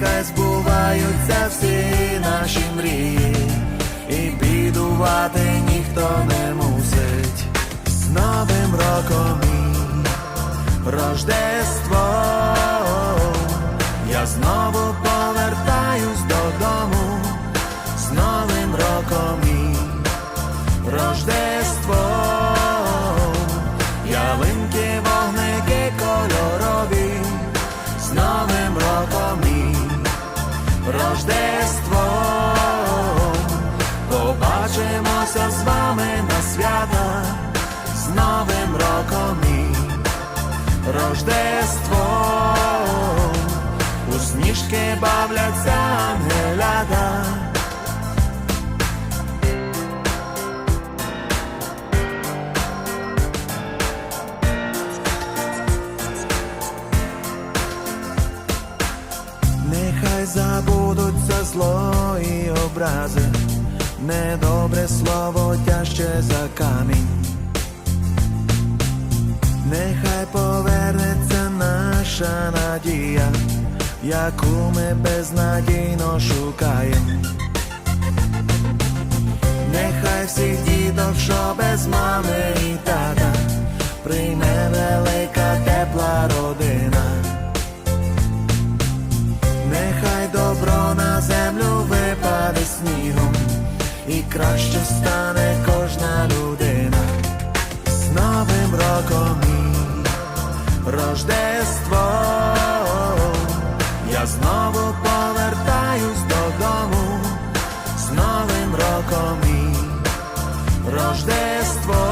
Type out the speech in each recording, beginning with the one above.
Нехай збуваються всі наші мрії, і бідувати ніхто не мусить. З Новим роком і Рождество, я знову повертаюсь додому, з Новим роком і Рождество, ялинки, вогники Рождество, у сніжки бавляться ангелята. Нехай забудуться зло і образи, недобре слово тяжче за камінь. Наша надія, яку ми безнадійно шукаємо. Нехай всіх діток, що без мами і тата, прийме велика тепла родина. Нехай добро на землю випаде снігом, і краще стане кожна людина. З Новим роком Рождество, я знову повертаюсь додому, з Новим роком і Рождество,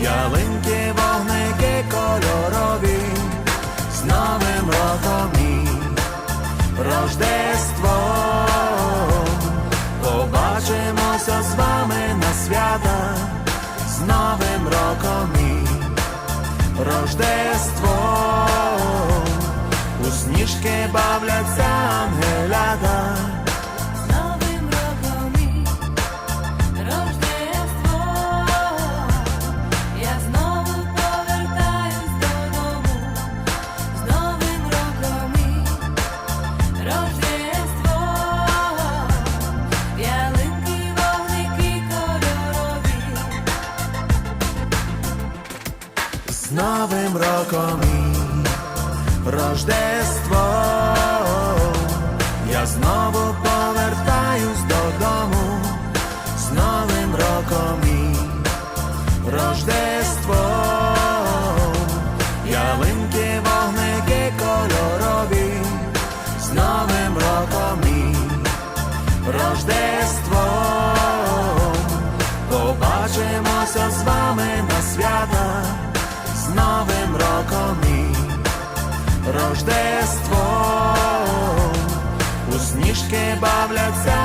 ялинки, вогники кольорові, з Новим роком і Рождество, побачимося з вами на свята, з Новим роком і Рождество, у сніжки бавляться ангелята. З Новим роком і Рождество, я знову повертаюсь додому, з Новим роком і Рождество, ялинки, вогники кольорові, з Новим роком і Рождество, побачимося з вами бавляться.